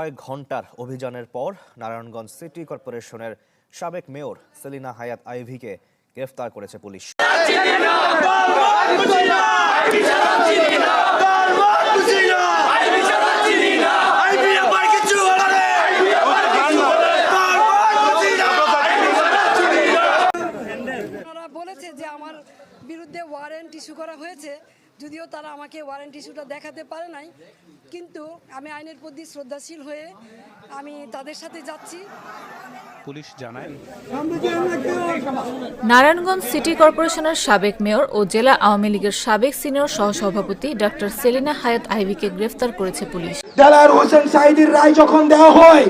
ছয় ঘণ্টার অভিযানের পর নারায়ণগঞ্জ সিটি কর্পোরেশনের সাবেক মেয়র সেলিনা হায়াত আইভিকে গ্রেফতার করেছে পুলিশ। বলেছে যে আমার বিরুদ্ধে ওয়ারেন্ট ইস্যু করা হয়েছে। যদিও তারা আমাকে ওয়ারেন্ট ইস্যুটা দেখাতে পারে নাই কিন্তু আমি আইনের প্রতি শ্রদ্ধাশীল হয়ে আমি তাদের সাথে যাচ্ছি। পুলিশ জানায়। নারায়ণগঞ্জ সিটি কর্পোরেশনের সাবেক মেয়র ও জেলা আওয়ামী লীগের সাবেক সিনিয়র সহসভাপতি ডক্টর সেলিনা হায়াত আইভিকে গ্রেফতার করেছে পুলিশ। দেলার হোসেন সাইদির রায় যখন দেওয়া হয়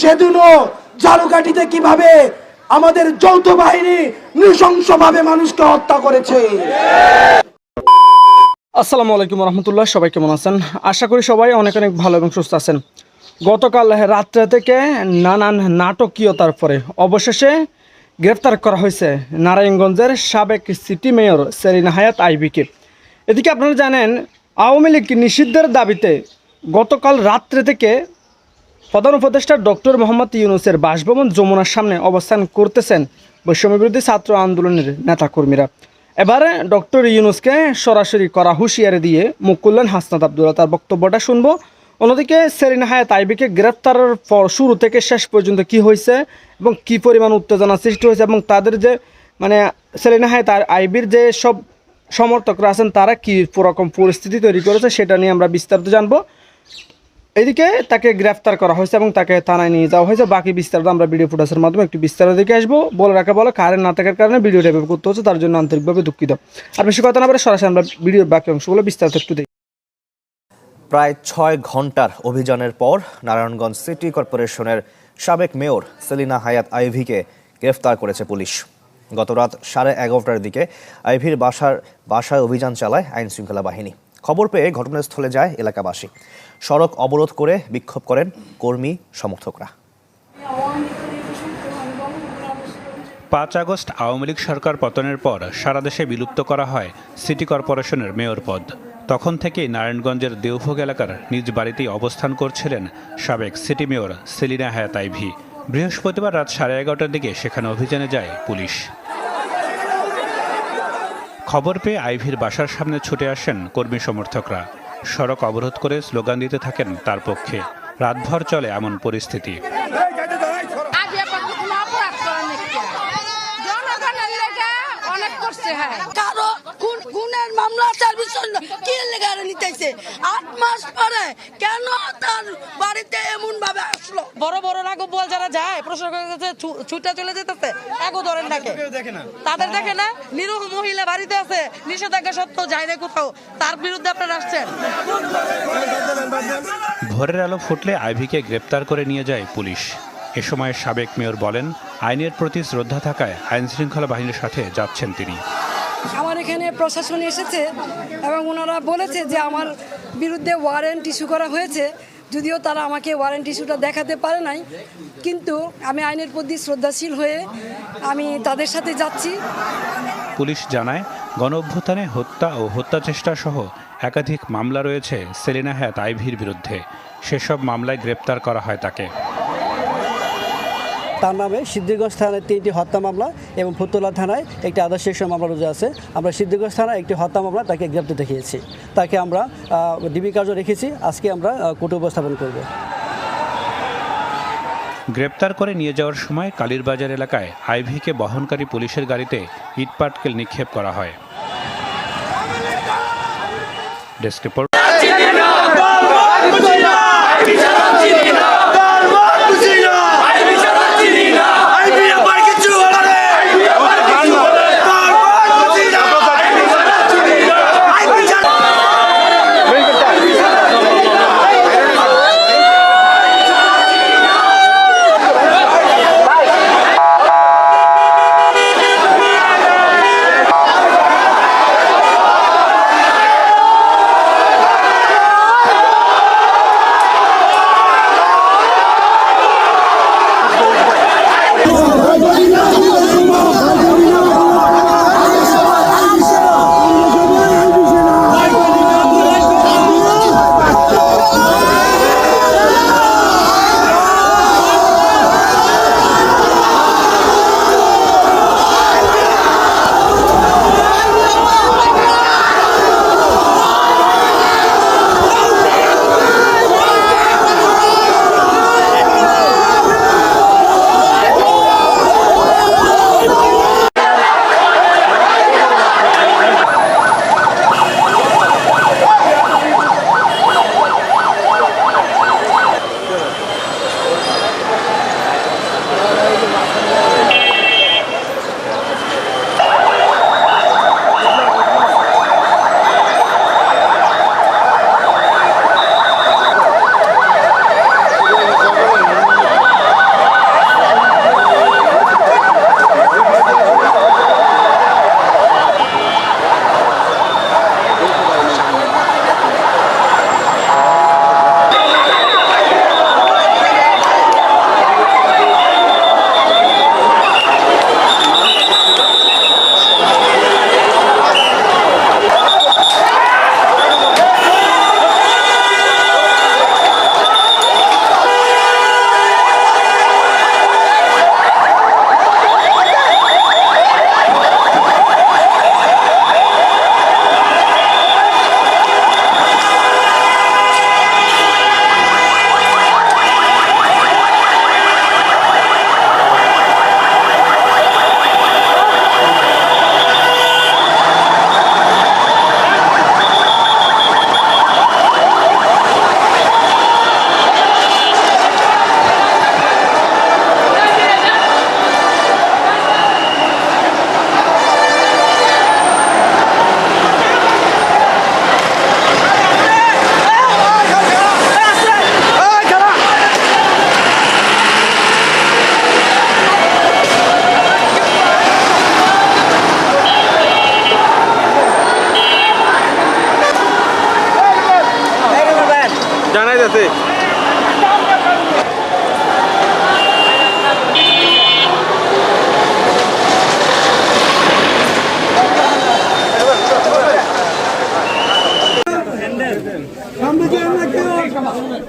সেদিনও জালুকাঠিতে কীভাবে আমাদের যৌথ বাহিনী নৃশংসভাবে মানুষকে হত্যা করেছে। আসসালামু আলাইকুম রহমতুল্লাহ, সবাই কেমন আছেন? আশা করি সবাই অনেক অনেক ভালো এবং সুস্থ আছেন। গতকাল রাত্রে থেকে নানান নাটকীয়তার পরে অবশেষে গ্রেফতার করা হয়েছে নারায়ণগঞ্জের সাবেক সিটি মেয়র সেরিনা হায়াত আইবিকে। এদিকে আপনারা জানেন, আওয়ামী লীগ নিষিদ্ধের দাবিতে গতকাল রাত্রে থেকে প্রধান উপদেষ্টা ডক্টর মোহাম্মদ ইউনুসের বাসভবন যমুনার সামনে অবস্থান করতেছেন বৈষম্য বিরোধী ছাত্র আন্দোলনের নেতাকর্মীরা। এবারে ডক্টর ইউনুসকে সরাসরি করা হুঁশিয়ারি দিয়ে মুখ করলেন হাসনাত আবদুল্লাহ। তার বক্তব্যটা শুনব। অন্যদিকে সেরিনা হায়াত আইবিকে গ্রেপ্তারের পর শুরু থেকে শেষ পর্যন্ত কি হয়েছে এবং কি পরিমাণ উত্তেজনা সৃষ্টি হয়েছে এবং তাদের যে মানে সেরিনা হায়াত আইবির যে সব সমর্থকরা আছেন, তারা কী রকম পরিস্থিতি তৈরি করেছে সেটা নিয়ে আমরা বিস্তারিত জানব। এদিকে তাকে গ্রেফতার করা হয়েছে এবং তাকে থানায় নিয়ে যাওয়া হয়েছে। বাকি বিস্তারিত আমরা ভিডিও ফুটেজের মাধ্যমে একটু বিস্তারিত দিকে আসব। বলে রাখা বলো কারেন্ট না থাকার কারণে ভিডিওটা এভাবে করতে হচ্ছে, তার জন্য আন্তরিকভাবে দুঃখিত। আর বেশি কথা না বলে সরাসরি আমরা ভিডিওর বাকি অংশগুলো বিস্তারিত একটু দেখি। প্রায় ছয় ঘণ্টার অভিযানের পর নারায়ণগঞ্জ সিটি কর্পোরেশনের সাবেক মেয়র সেলিনা হায়াত আইভিকে গ্রেফতার করেছে পুলিশ। গতরাত সাড়ে এগারোটার দিকে আইভির বাসার বাসায় অভিযান চালায় আইনশৃঙ্খলা বাহিনী। খবর পেয়ে ঘটনাস্থলে যায় এলাকাবাসী। সড়ক অবরোধ করে বিক্ষোভ করেন কর্মী সমর্থকরা। পাঁচ আগস্ট আওয়ামী লীগ সরকার পতনের পর সারা দেশে বিলুপ্ত করা হয় সিটি কর্পোরেশনের মেয়র পদ। তখন থেকেই নারায়ণগঞ্জের দেওভোগ এলাকার নিজ বাড়িতেই অবস্থান করছিলেন সাবেক সিটি মেয়র সেলিনা হায়াত আইভি। বৃহস্পতিবার রাত সাড়ে এগারোটার দিকে সেখানে অভিযানে যায় পুলিশ। খবর পেয়ে আইভির বাসার সামনে ছুটে আসেন কর্মী সমর্থকরা। সড়ক অবরোধ করে স্লোগান দিতে থাকেন তার পক্ষে। রাতভর চলে এমন পরিস্থিতি আগে পাখি কোনো অপরাধ করে নাকি জনগণের লেগে অনেক করছে হ্যাঁ কারও কোন খুনের মামলা কি লেগে নিতেছে? আট মাস পরে কেন তার বাড়িতে এমন ভাবে আসলো? বড় বড় রাগব বল যারা যায় প্রশাসনের কাছে ছু- চলে যেতেছে এগো ধরেন ডাকে তাদের দেখে না? নিরহ মহিলা বাড়িতে আছে নিষেধাজ্ঞা সত্ত্বেও যায় না কোথাও। তার বিরুদ্ধে আপনারা আসছেন। ভোরের আলো ফুটলে আইভিকে গ্রেপ্তার করে নিয়ে যায় পুলিশ। এ সময় সাবেক মেয়র বলেন আইনের প্রতি শ্রদ্ধা থাকায় আইন শৃঙ্খলা বাহিনীর সাথে যাচ্ছেন তিনি। এখানে প্রশাসন এসেছে এবং ওনারা বলেছে যে আমার বিরুদ্ধে ওয়ারেন্ট ইস্যু করা হয়েছে। যদিও তারা আমাকে ওয়ারেন্ট ইস্যুটা দেখাতে পারে নাই, কিন্তু আমি আইনের প্রতি শ্রদ্ধাশীল হয়ে আমি তাদের সাথে যাচ্ছি। পুলিশ জানায় গণ অভ্যুত্থানে হত্যা ও হত্যা চেষ্টা সহ একাধিক মামলা রয়েছে সেলিনা হায়াত আইভির বিরুদ্ধে। সেসব মামলায় গ্রেপ্তার করা হয় তাকে। তার নামে সিদ্ধিরগঞ্জ থানায় তিনটি হত্যা মামলা এবং ফুতুল্লা থানায় একটি আদর্শ মামলা রুজু আছে। আমরা সিদ্ধিরগঞ্জ থানায় একটি হত্যা মামলা তাকে গ্রেপ্তার দেখিয়েছি। তাকে আমরা ডিবি কার্য রেখেছি। আজকে আমরা কোর্টে উপস্থাপন করব। গ্রেপ্তার করে নিয়ে যাওয়ার সময় কালীরবাজার এলাকায় আইভিকে বহনকারী পুলিশের গাড়িতে ইটপাটকেল নিক্ষেপ করা হয়। Desk report.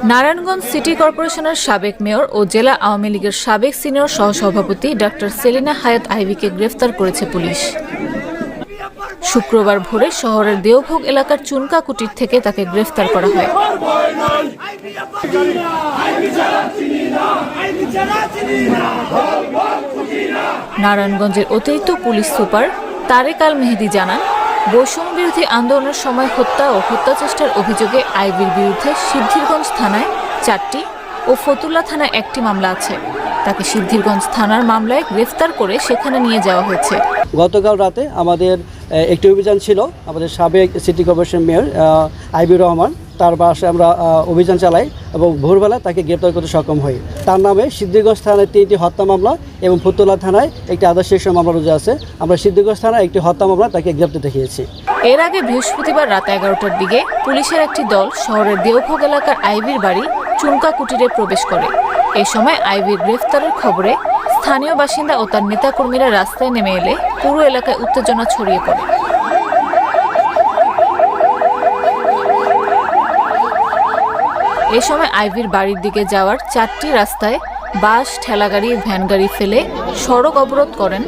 নারায়ণগঞ্জ সিটি কর্পোরেশনের সাবেক মেয়র ও জেলা আওয়ামী লীগের সাবেক সিনিয়র সহসভাপতি ডক্টর সেলিনা হায়াত আইভিকে গ্রেফতার করেছে পুলিশ। শুক্রবার ভোরে শহরের দেওভোগ এলাকার চুনকা কুটির থেকে তাকে গ্রেফতার করা হয়। নারায়ণগঞ্জের অতিরিক্ত পুলিশ সুপার তারেক আল মেহেদি জানান, বৈষম্য বিরোধী আন্দোলনের সময় হত্যা ও হত্যাচেষ্টার অভিযোগে আইবির বিরুদ্ধে সিদ্ধিরগঞ্জ থানায় চারটি ও ফতুল্লা থানায় একটি মামলা আছে। তাকে সিদ্ধিরগঞ্জ থানার মামলায় গ্রেফতার করে সেখানে নিয়ে যাওয়া হয়েছে। গতকাল রাতে আমাদের একটি অভিযান ছিল আমাদের সাবেক city corporation mayor Aibir Rahman. তার বাসায় আমরা অভিযান চালাই এবং ভোরবেলা তাকে গ্রেপ্তার করতে সক্ষম হই। তার নামে সিদ্ধিরগঞ্জ থানায় তিনটি হত্যা মামলা এবং ফুতুল্লা থানায় একটি আদার্স শীর্ষ মামলা রুজু আছে। আমরা সিদ্ধিরগঞ্জ থানায় একটি হত্যা মামলা তাকে গ্রেপ্তার দেখিয়েছি। এর আগে বৃহস্পতিবার রাত এগারোটার দিকে পুলিশের একটি দল শহরের দেওভোগ এলাকার আইবির বাড়ি চুমকা কুটিরে প্রবেশ করে। এ সময় আইবির গ্রেফতারের খবরে স্থানীয় বাসিন্দা ও তার নেতাকর্মীরা রাস্তায় নেমে এলে পুরো এলাকায় উত্তেজনা ছড়িয়ে পড়ে। এ সময় আইভির বাড়ির দিকে যাওয়ার চারটি রাস্তায় বাস, ঠেলাগাড়ি ভ্যান গাড়ি ফেলে সড়ক অবরোধ করেন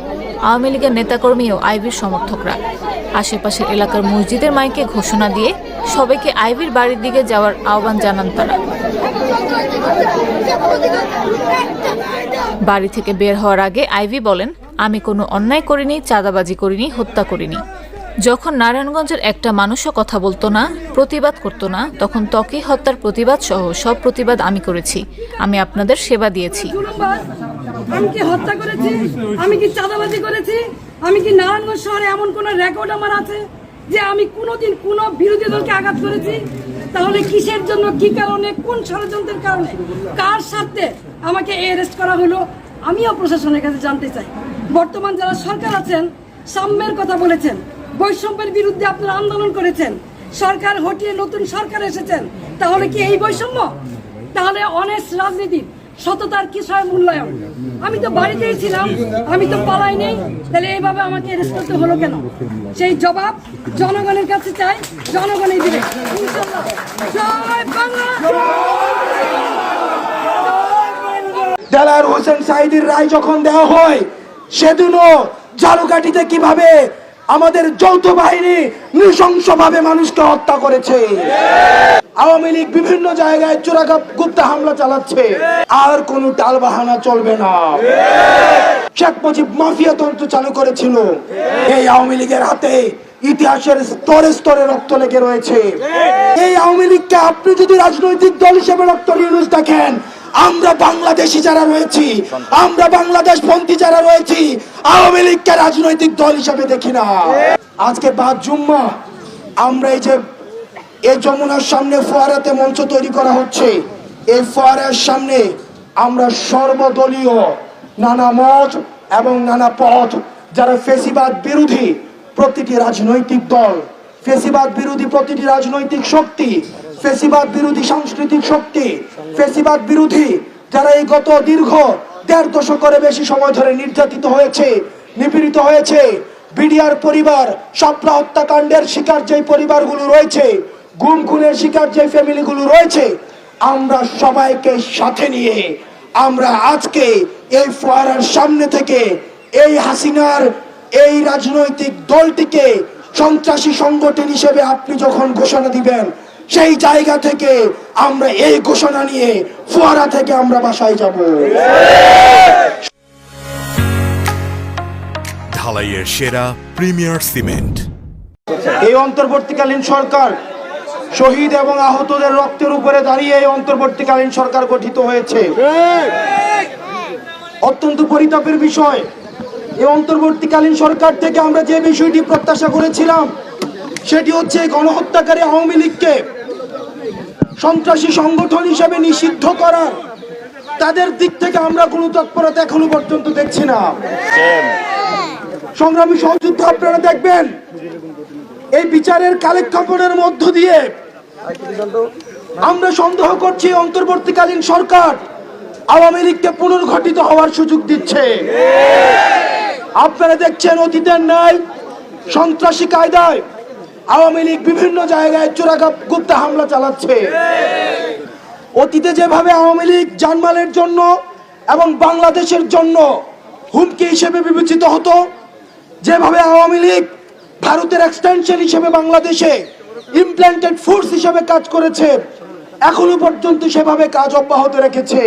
আওয়ামী লীগের নেতাকর্মী ও আইভির সমর্থকরা। আশেপাশের এলাকার মসজিদের মাইকে ঘোষণা দিয়ে সবাইকে আইভির বাড়ির দিকে যাওয়ার আহ্বান জানান তারা। বাড়ি থেকে বের হওয়ার আগে আইভি বলেন, আমি কোনো অন্যায় করিনি, চাঁদাবাজি করিনি, হত্যা করিনি। যখন নারায়ণগঞ্জের একটা মানুষও কথা বলতো না, প্রতিবাদ করতো না, তখন ত্বকী হত্যার প্রতিবাদ সহ সব প্রতিবাদ আমি করেছি। আমি আপনাদের সেবা দিয়েছি। আমি কি চাঁদাবাজি করেছি? আমি কি নারায়ণগঞ্জ শহরে এমন কোন রেকর্ড আমার আছে যে আমি কোনোদিন কোনো বিরোধী দলকে আঘাত করেছি? তাহলে কিসের জন্য, কি কারণে, কোন ষড়যন্ত্রের কারণে, কার স্বার্থে আমাকে অ্যারেস্ট করা হলো, আমিও প্রশাসনের কাছে জানতে চাই। বর্তমান যারা সরকার আছেন, সাম্যের কথা বলেছেন, বৈষম্যের বিরুদ্ধে আপনারা আন্দোলন করেছেন, সরকার হটিয়ে নতুন সরকার এসেছেন, তাহলে কি এই বৈষম্য? তাহলে অনেক রাজনীতি সততার কিসের মূল্যায়ন? আমি তো বাড়িতেই ছিলাম, আমি তো পালাই নেই, তাহলে এইভাবে আমাকে অ্যারেস্ট করতে হলো কেন? সেই জবাব জনগণের কাছে চাই, জনগণই দিবে। জয় দেলার হোসেন সাইদির রায় যখন দেওয়া হয়, সেদিনও জালুকাঠিতে কীভাবে আমাদের যৌথ বাহিনী নৃশংসভাবে মানুষকে হত্যা করেছে। আওয়ামী লীগ বিভিন্ন জায়গায় চোরাকা গুপ্তা হামলা চালাচ্ছে। আর কোন টাল বাহানা চলবে না। শেখ মুজিব মাফিয়া তন্ত্র চালু করেছিল। এই আওয়ামী লীগের হাতে ইতিহাসের স্তরে স্তরে রক্ত লেগে রয়েছে। এই আওয়ামী লীগকে আপনি যদি রাজনৈতিক দল হিসেবে রক্ত ইউনুস দেখেন আমরা বাংলাদেশি যারা রয়েছি, আমরা বাংলাদেশ পন্থী যারা রয়েছি, আওয়ামী লীগকে রাজনৈতিক দল হিসেবে দেখি না। আজকে বাদ জুম্মা, আমরা এই যে, এই যমুনার সামনে ফোয়ারাতে মঞ্চ তৈরি করা হচ্ছে। এই ফোয়ারার সামনে আমরা সর্বদলীয় নানা মত এবং নানা পথ, যারা ফেসিবাদ বিরোধী প্রতিটি রাজনৈতিক দল, ফেসিবাদ বিরোধী প্রতিটি রাজনৈতিক শক্তি ফেসিবাদ বিরোধী সাংস্কৃতিক শক্তি, ফেসিবাদ বিরোধী যারা এই গত দীর্ঘ দেড় দশকের বেশি সময় ধরে নির্যাতিত হয়েছে, নিপীড়িত হয়েছে, বিডিআর পরিবার সাপলা হত্যাকাণ্ডের শিকার যে পরিবারগুলো রয়েছে, গুম খুনের শিকার যে ফ্যামিলিগুলো রয়েছে, আমরা সবাইকে সাথে নিয়ে, আমরা আজকে এই ফোয়ারার সামনে থেকে এই হাসিনার এই রাজনৈতিক দলটিকে সন্ত্রাসী সংগঠন হিসেবে আপনি যখন ঘোষণা দিবেন সেই জায়গা থেকে আমরা এই ঘোষণা নিয়ে ফোয়ারা থেকে আমরা বাসায় যাব। ঢালাইয়ের সেরা প্রিমিয়ার সিমেন্ট। এই অন্তর্বর্তীকালীন সরকার শহীদ এবং আহতদের রক্তের উপরে দাঁড়িয়ে এই অন্তর্বর্তীকালীন সরকার গঠিত হয়েছে। অত্যন্ত পরিতাপের বিষয় এই অন্তর্বর্তীকালীন সরকার থেকে আমরা যে বিষয়টি প্রত্যাশা করেছিলাম সেটি হচ্ছে গণহত্যাকারী আওয়ামী লীগকে সন্ত্রাসী সংগঠন হিসেবে নিষিদ্ধ করার। তাদের দিক থেকে আমরা কোনো তৎপরতা এখনও পর্যন্ত দেখছি না। সংগ্রামী সহযুদ্ধ আপনারা দেখবেন, এই বিচারের কালেক্ষেপণের মধ্য দিয়ে আমরা সন্দেহ করছি অন্তর্বর্তীকালীন সরকার আওয়ামী লীগকে পুনর্গঠিত হওয়ার সুযোগ দিচ্ছে। আপনারা দেখছেন অতীতের ন্যায় সন্ত্রাসী কায়দায় আওয়ামী লীগ বিভিন্ন জায়গায় চোরাকা গুপ্তা হামলা চালাচ্ছে। অতীতে যেভাবে আওয়ামী লীগ জানমালের জন্য এবং বাংলাদেশের জন্য হুমকি হিসেবে বিবেচিত হতো, যেভাবে আওয়ামী লীগ ভারতের এক্সটেনশন হিসেবে বাংলাদেশে ইমপ্ল্যান্টেড ফোর্স হিসেবে কাজ করেছে, এখনও পর্যন্ত সেভাবে কাজ অব্যাহত রেখেছে।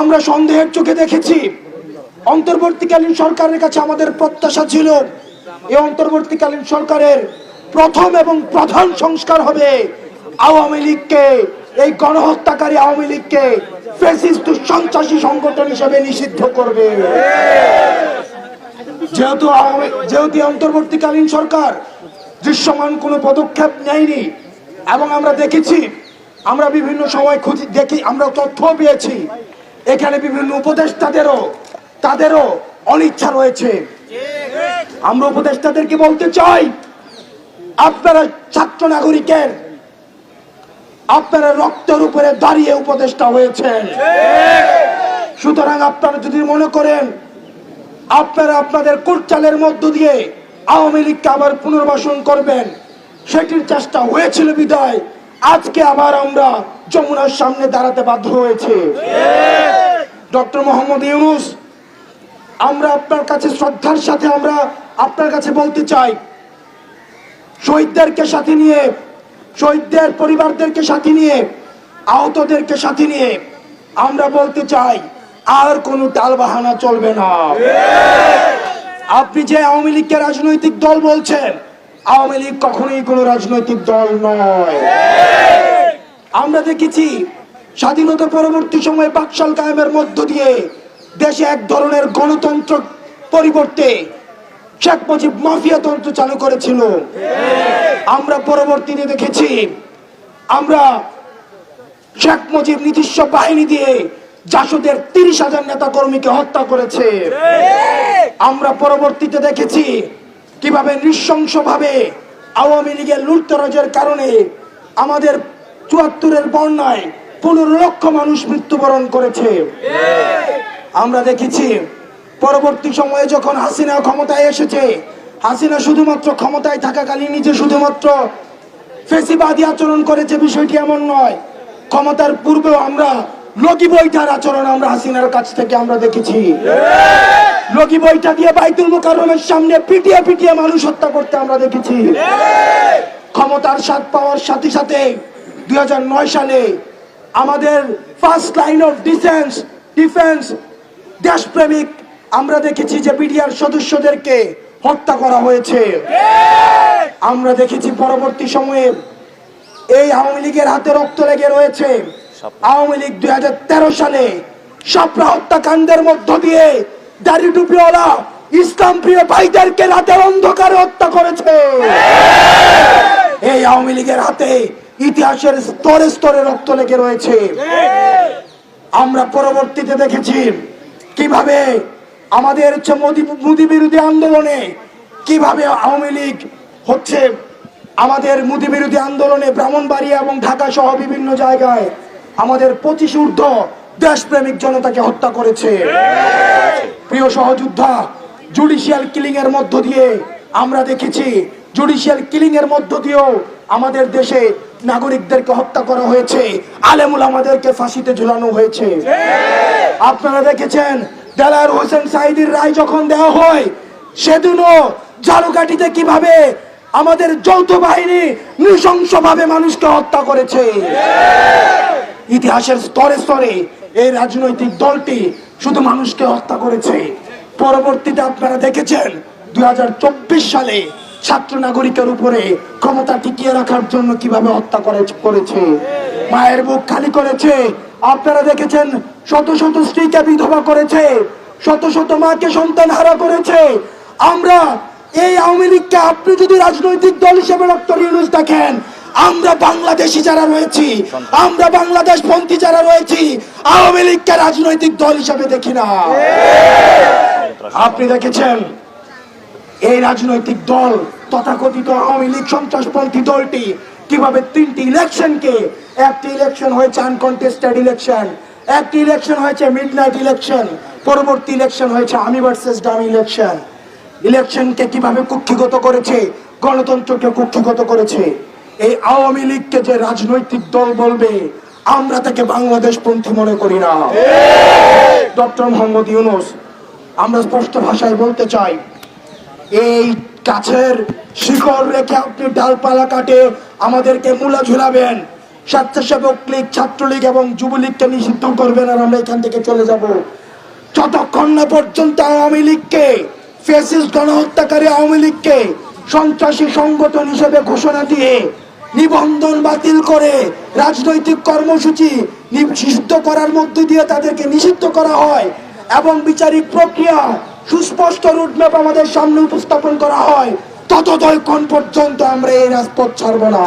আমরা সন্দেহের চোখে দেখেছি, অন্তর্বর্তীকালীন সরকারের কাছে আমাদের প্রত্যাশা ছিল এই অন্তর্বর্তীকালীন সরকারের প্রথম এবং প্রধান সংস্কার হবে আওয়ামী লীগকে, এই গণহত্যাকারী আওয়ামী লীগকে ফেসিস্ট সন্ত্রাসী সংগঠন হিসেবে নিষিদ্ধ করবে। যেহেতু যেহেতু অন্তর্বর্তীকালীন সরকার দৃশ্যমান কোনো পদক্ষেপ নেয়নি, এবং আমরা দেখেছি, আমরা বিভিন্ন সময় খুঁজি, দেখি, আমরা তথ্য পেয়েছি, এখানে বিভিন্ন উপদেষ্টাদেরও, তাদেরও অনিচ্ছা রয়েছে। আমরা উপদেষ্টাদেরকে বলতে চাই, আপনারা ছাত্র নাগরিকের, আপনারা রক্তের উপরে দাঁড়িয়ে উপদেষ্টা হয়েছেন। সুতরাং আপনারা যদি মনে করেন, আপনারা আপনাদের কুটচালের মধ্য দিয়ে আওয়ামী লীগকে আবার পুনর্বাসন করবেন, সেটির চেষ্টা হয়েছিল বিদায়, আজকে আবার আমরা যমুনার সামনে দাঁড়াতে বাধ্য হয়েছে। ডক্টর মোহাম্মদ ইউনুস, আমরা আপনার কাছে শ্রদ্ধার সাথে আমরা আপনার কাছে বলতে চাই, শহীদদেরকে সাথে নিয়ে, শহীদদের পরিবারদেরকে সাথে নিয়ে, আহতদেরকে সাথে নিয়ে আমরা বলতে চাই, আর কোনো টালবাহানা চলবে না। আপনি যে আওয়ামী লীগকে রাজনৈতিক দল বলছেন, আওয়ামী লীগ কখনোই কোনো রাজনৈতিক দল নয়। আমরা দেখেছি, স্বাধীনতা পরবর্তী সময়ে বাকশাল কায়েমের মধ্য দিয়ে দেশে এক ধরনের গণতন্ত্র পরিবর্তে শেখ মুজিব মাফিয়া তন্ত্র চালু করেছিল। আমরা পরবর্তীতে দেখেছি, আমরা শেখ মুজিব নিজস্ব বাহিনী দিয়ে জাসদের তিরিশ হাজার নেতা কর্মীকে হত্যা করেছে। আমরা পরবর্তীতে দেখেছি, কীভাবে নৃশংস ভাবে আওয়ামী লীগের লুটতরাজের কারণে আমাদের চুয়াত্তরের বন্যায় পনেরো লক্ষ মানুষ মৃত্যুবরণ করেছে। আমরা দেখেছি পরবর্তী সময়ে যখন হাসিনা ক্ষমতায় এসেছে, হাসিনা শুধুমাত্র ক্ষমতায় থাকাকালীন নিজে শুধুমাত্র ফেসিবাদী আচরণ করেছে, বিষয়টি এমন নয়। ক্ষমতার পূর্বেও আমরা লগি বইটার আচরণ আমরা হাসিনার কাছ থেকে আমরা দেখেছি। লগি বইটা দিয়ে বাইতুল মুকাররমের সামনে পিটিয়ে পিটিয়ে মানুষ হত্যা করতে আমরা দেখেছি। ক্ষমতার স্বাদ পাওয়ার সাথে সাথে দুই হাজার নয় সালে আমাদের first line of defence defence দেশপ্রেমিক আমরা দেখেছি যে বিডিআর সদস্যদেরকে হত্যা করা হয়েছে। আমরা দেখেছি পরবর্তী সময়ে এই আওয়ামী লীগের হাতে রক্ত লেগে রয়েছে। আওয়ামী লীগ দুই সালে সাপড়া হত্যাকাণ্ডের মধ্য দিয়ে দাড়ি টুপিওয়ালা ইসলাম প্রিয় ভাইদেরকে রাতের অন্ধকারে হত্যা করেছে। এই আওয়ামী লীগের হাতে ইতিহাসের স্তরে স্তরে রক্ত লেগে রয়েছে। আমরা পরবর্তীতে দেখেছি কীভাবে আমাদের হচ্ছে মোদী বিরোধী আন্দোলনে কীভাবে আওয়ামী লীগ হচ্ছে আমাদের মোদী বিরোধী আন্দোলনে ব্রাহ্মণবাড়িয়া এবং ঢাকা সহ বিভিন্ন জায়গায় আমাদের পঁচিশ ঊর্ধ্ব দেশপ্রেমিক জনতাকে হত্যা করেছে। প্রিয় সহযোদ্ধা জুডিশিয়াল কিলিং এর মধ্য দিয়ে আমরা দেখেছি জুডিশিয়াল কিলিং এর মধ্য দিয়েও আমাদের দেশে নাগরিকদেরকে হত্যা করা হয়েছে। আলেমুল আমাদেরকে ফাঁসিতে ঝুলানো হয়েছে। আপনারা দেখেছেন দেলার হোসেন সাইদির রায় যখন দেওয়া হয়, সেদিনও ঝালুকাঠিতে কীভাবে আমাদের যৌথ বাহিনী নৃশংসভাবে মানুষকে হত্যা করেছে। ইতিহাসের স্তরে স্তরে এই রাজনৈতিক দলটি শুধু মানুষকে হত্যা করেছে। পরবর্তীতে আপনারা দেখেছেন, দুই হাজার চব্বিশ সালে ছাত্র নাগরিকের উপরে ক্ষমতা টিকিয়ে রাখার জন্য কীভাবে হত্যা করেছে? মায়ের বুক খালি করেছে। আপনারা দেখেছেন, শত শত স্ত্রীকে বিধবা করেছে, শত শত মাকে সন্তান হারা করেছে। আমরা এই আওয়ামী লীগকে আপনি যদি রাজনৈতিক দল হিসেবে ডক্টর ইউনুস দেখেন, আমরা বাংলাদেশি যারা রয়েছি, আমরা বাংলাদেশ পন্থী যারা রয়েছি, আওয়ামী লীগকে রাজনৈতিক দল হিসেবে দেখি না। আপনি দেখেছেন এই রাজনৈতিক দল তথাকথিত আওয়ামী লীগ সন্ত্রাসপন্থী দলটি কীভাবে তিনটি ইলেকশনকে একটি ইলেকশন হয়েছে আনকন্টেস্টেড ইলেকশন একটি ইলেকশন হয়েছে মিডনাইট ইলেকশন পরবর্তী ইলেকশন হয়েছে আমি ভার্সেস ডামি ইলেকশন ইলেকশনকে কীভাবে কুক্ষিগত করেছে গণতন্ত্রকে কুক্ষিগত করেছে। এই আওয়ামী লীগকে যে রাজনৈতিক দল বলবে আমরা তাকে বাংলাদেশ পন্থী মনে করি না। ডক্টর মোহাম্মদ ইউনুস আমরা স্পষ্ট ভাষায় বলতে চাই এই গাছের শিকড় রেখে আপনি ডালপালা কাটে আমাদেরকে মূলা ঝুলাবেন। স্বেচ্ছাসেবক লীগ, ছাত্রলীগ এবং যুবলীগকে নিষিদ্ধ করবেন আর আমরা এখান থেকে চলে যাব। যতক্ষণ না পর্যন্ত আওয়ামী লীগকে ফেসিস গণহত্যাকারী আওয়ামী লীগকে সন্ত্রাসী সংগঠন হিসেবে ঘোষণা দিয়ে নিবন্ধন বাতিল করে রাজনৈতিক কর্মসূচি নিষিদ্ধ করার মধ্য দিয়ে তাদেরকে নিষিদ্ধ করা হয় এবং বিচারিক প্রক্রিয়া সুস্পষ্ট রুটম্যাপ আমাদের সামনে উপস্থাপন করা হয়। ততক্ষণ পর্যন্ত আমরা এই রাজপথ ছাড়বো না।